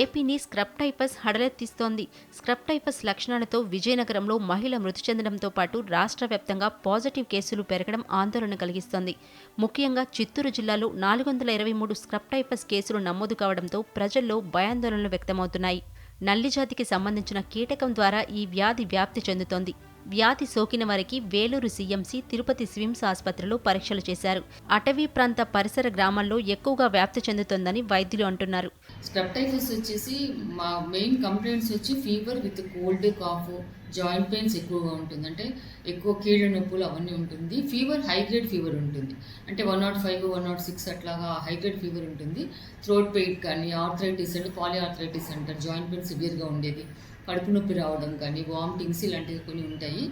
ఏపీని scrub typhus హడలెత్తిస్తోంది. Scrub typhus లక్షణాలతో విజయనగరంలో మహిళ మృతి చెందడంతో పాటు రాష్ట్ర వ్యాప్తంగా పాజిటివ్ కేసులు పెరగడం ఆందోళన కలిగిస్తోంది. ముఖ్యంగా చిత్తూరు జిల్లాలో నాలుగు వందల ఇరవై మూడు స్క్రబ్ టైఫస్ కేసులు నమోదు కావడంతో ప్రజల్లో భయాందోళనలు వ్యక్తమవుతున్నాయి. నల్లిజాతికి సంబంధించిన కీటకం ద్వారా ఈ వ్యాధి వ్యాప్తి చెందుతోంది. వ్యాధి సోకిన వారికి వేలూరు సీఎంసీ తిరుపతి స్విమ్స్ ఆసుపత్రిలో పరీక్షలు చేశారు. అటవీ ప్రాంత పరిసర గ్రామాల్లో ఎక్కువగా వ్యాప్తి చెందుతోందని వైద్యులు అంటున్నారు. స్క్రబ్ వచ్చేసి మా మెయిన్ కంప్లైంట్స్ వచ్చి fever with cold cough joint pains ఎక్కువగా ఉంటుంది. అంటే ఎక్కువ కీళ్ళ నొప్పులు అవన్నీ ఉంటుంది. ఫీవర్ హై గ్రేడ్ ఫీవర్ ఉంటుంది. అంటే one naught five one naught six అట్లాగా హై గ్రేడ్ ఫీవర్ ఉంటుంది. థ్రోట్ పెయిన్ కానీ ఆర్థరైటిస్ అంటే పాలీ ఆర్థరైటిస్ అంటారు. జాయింట్ పెయిన్ సివియర్గా ఉండేది. కడుపు నొప్పి రావడం కానీ వామిటింగ్స్ ఇలాంటివి కొన్ని ఉంటాయి.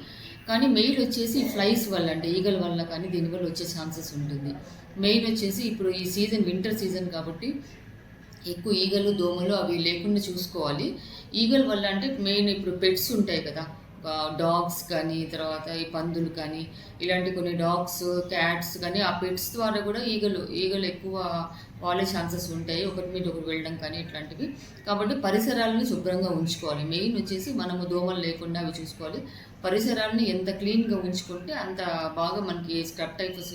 కానీ మెయిన్ వచ్చేసి ఫ్లైస్ వల్ల అంటే ఈగల వల్ల కానీ దీనివల్ల వచ్చే ఛాన్సెస్ ఉంటుంది. మెయిన్ వచ్చేసి ఇప్పుడు ఈ సీజన్ వింటర్ సీజన్ కాబట్టి ఎక్కువ ఈగలు దోమలు అవి లేకుండా చూసుకోవాలి. ఈగల వల్ల అంటే మెయిన్ ఇప్పుడు పెట్స్ ఉంటాయి కదా. డాగ్స్ కానీ తర్వాత ఈ పందులు కానీ ఇలాంటి కొన్ని డాగ్స్ క్యాట్స్ కానీ ఆ పెట్స్ ద్వారా కూడా ఈగలు ఈగలు ఎక్కువ వాళ్ళే ఛాన్సెస్ ఉంటాయి. ఒకరి మీద ఒకరు వెళ్ళడం కానీ ఇట్లాంటివి. కాబట్టి పరిసరాలను శుభ్రంగా ఉంచుకోవాలి. మెయిన్ వచ్చేసి మనము దోమలు లేకుండా అవి చూసుకోవాలి. పరిసరాలను ఎంత క్లీన్గా ఉంచుకుంటే అంత బాగా మనకి స్క్రబ్ టైఫస్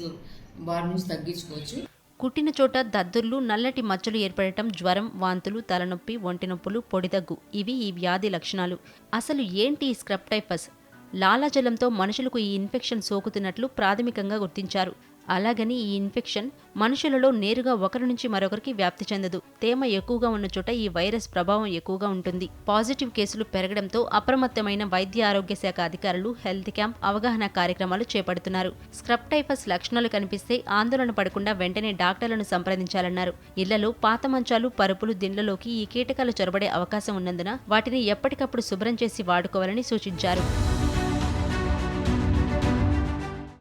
బారి నుంచి తగ్గించుకోవచ్చు. కుట్టిన చోట దద్దుర్లు నల్లటి మచ్చలు ఏర్పడటం జ్వరం వాంతులు తలనొప్పి ఒంటి నొప్పులు పొడిదగ్గు ఇవి ఈ వ్యాధి లక్షణాలు. అసలు ఏంటి ఈ స్క్రబ్ టైఫస్ లాలాజలంతో మనుషులకు ఈ ఇన్ఫెక్షన్ సోకుతున్నట్లు ప్రాథమికంగా గుర్తించారు. అలాగని ఈ ఇన్ఫెక్షన్ మనుషులలో నేరుగా ఒకరి నుంచి మరొకరికి వ్యాప్తి చెందదు. తేమ ఎక్కువగా ఉన్న చోట ఈ వైరస్ ప్రభావం ఎక్కువగా ఉంటుంది. పాజిటివ్ కేసులు పెరగడంతో అప్రమత్తమైన వైద్య ఆరోగ్య శాఖ అధికారులు హెల్త్ క్యాంప్ అవగాహన కార్యక్రమాలు చేపడుతున్నారు. స్క్రబ్ టైఫస్ లక్షణాలు కనిపిస్తే ఆందోళన పడకుండా వెంటనే డాక్టర్లను సంప్రదించాలన్నారు. ఇళ్ళలో పాత మంచాలు పరుపులు దిండ్లలోకి ఈ కీటకాలు చొరబడే అవకాశం ఉన్నందున వాటిని ఎప్పటికప్పుడు శుభ్రం చేసి వాడుకోవాలని సూచించారు.